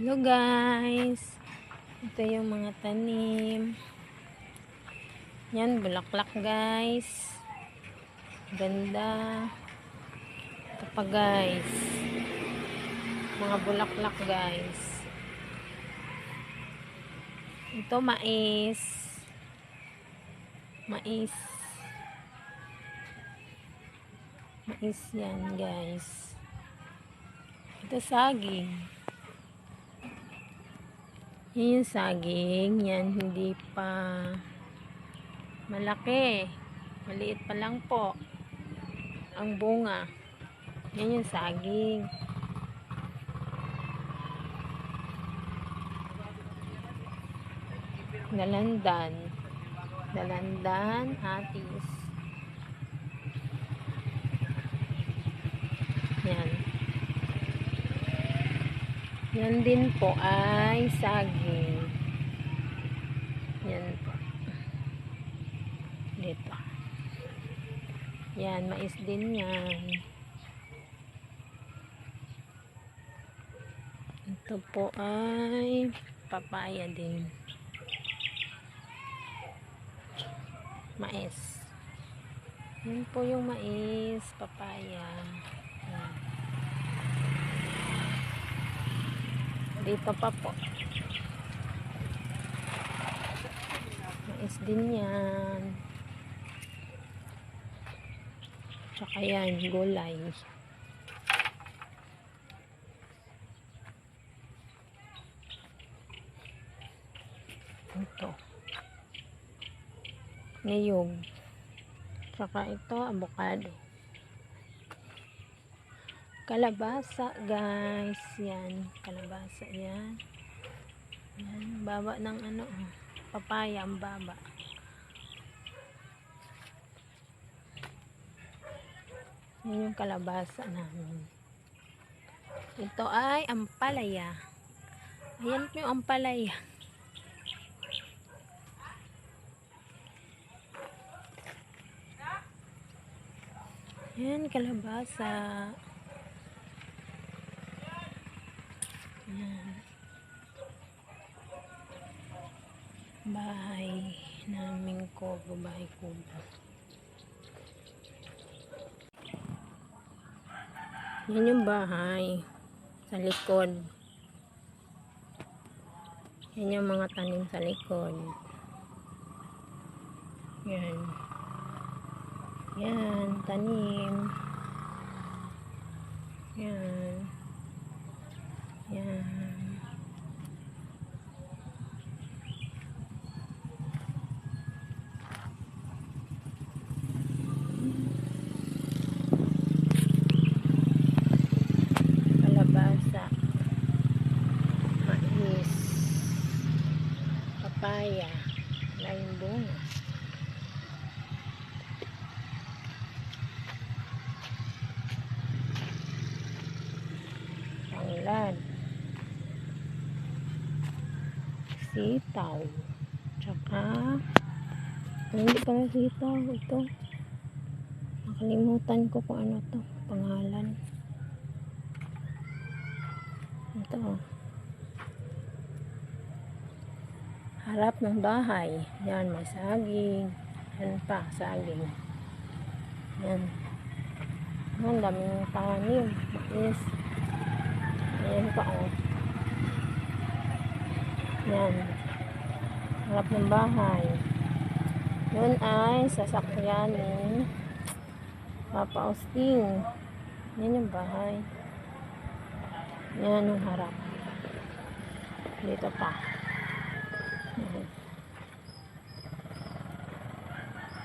Hello guys. Ito yung mga tanim. Yan, bulaklak guys. Ganda. Ito pa guys. Mga bulaklak guys. Ito mais. Mais. Mais yan guys. Ito saging. Yan yung saging. Yan, hindi pa malaki. Maliit pa lang po. Ang bunga. Yan yung saging. Dalandan. Dalandan, hatis. Yan. Yan din po ay saging. Yan po. Dito. Yan, mais din yan. Ito po ay papaya din. Mais. Yan po yung mais, papaya. Yan. Dito pa po. Mais din yan. Tsaka yan, gulay. Ito. Niyog. Tsaka ito, avocado. Kalabasa, guys. Yan. Kalabasa, yan. Yan. Baba ng ano, papaya, ang baba. Yan yung kalabasa namin. Ito ay ampalaya. Ayan yung ampalaya. Yan, kalabasa. Yan. Bahay namin kubo, bahay kubo. Yan yung bahay sa likod. Yan yung mga tanim sa likod. Yan. Yan, tanim. Yan. Yan. Kalabasa. Mais. Papaya. Laing bunga. Tanglad. Sitaw. Tsaka hindi pala sitaw. Ito. Nakalimutan ko kung ano to. Pangalan. Ito. oh. Harap ng bahay. Yan, may saging. Yan pa, saging. Yan. Ang daming tanim. Mais. Ayan pa, oh. Yan. Harap ng bahay. Yun ay sasakyan ni Papa Austin. Yan yung bahay. Yan yung harap. Dito pa. Yan.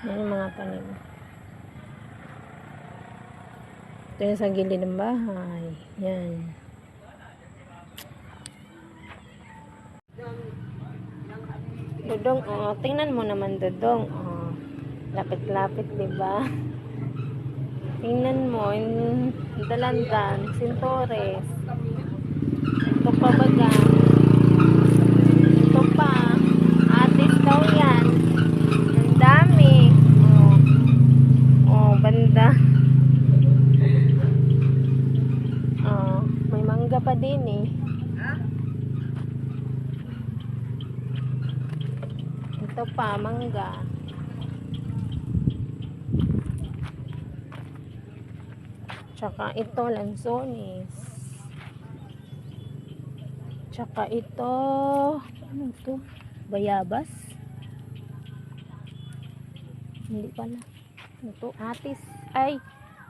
Yan yung mga tanim. Ito yung sa gilid ng bahay. Yan. Dudong, oh, tingnan mo naman Dudong. Oh, lapit-lapit, di ba? Tingnan mo, yung dalandan, sintores. Ito pa baga. Ito pa. Atis daw yan. Ang dami. Oh, oh banda. Oh, may mangga pa din eh. Ito pa, mangga. Tsaka ito, lansones. Tsaka ito, ano ito? Bayabas? Hindi pala. Ano to? Atis. Ay,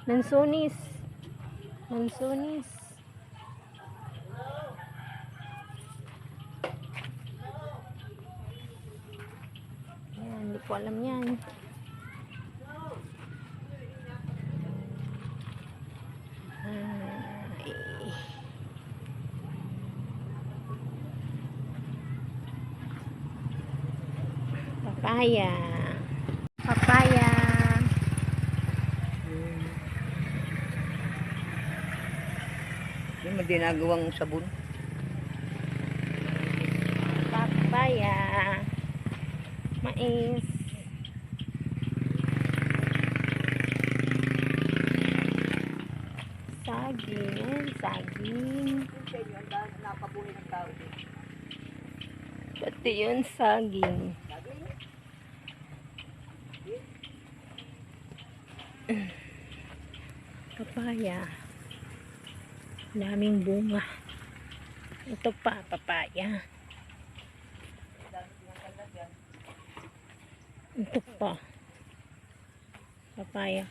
lansones. Lansones. Ayan, hindi ko alam yan. Ay. Papaya. Papaya. Yung may ginagawang sabon. Papaya. Mais. Saging. Saging. Pati yun, saging. Papaya. Daming bunga. Ito pa, papaya. Ito pa. Papaya.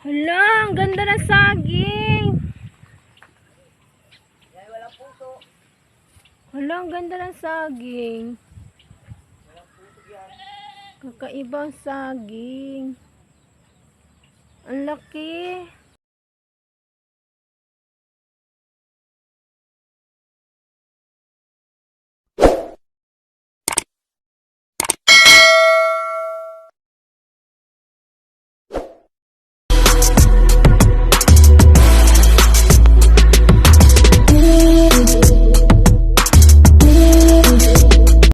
Hala, ang ganda ng saging. Hala, ang ganda ng saging. Kakaibang saging. Ang laki.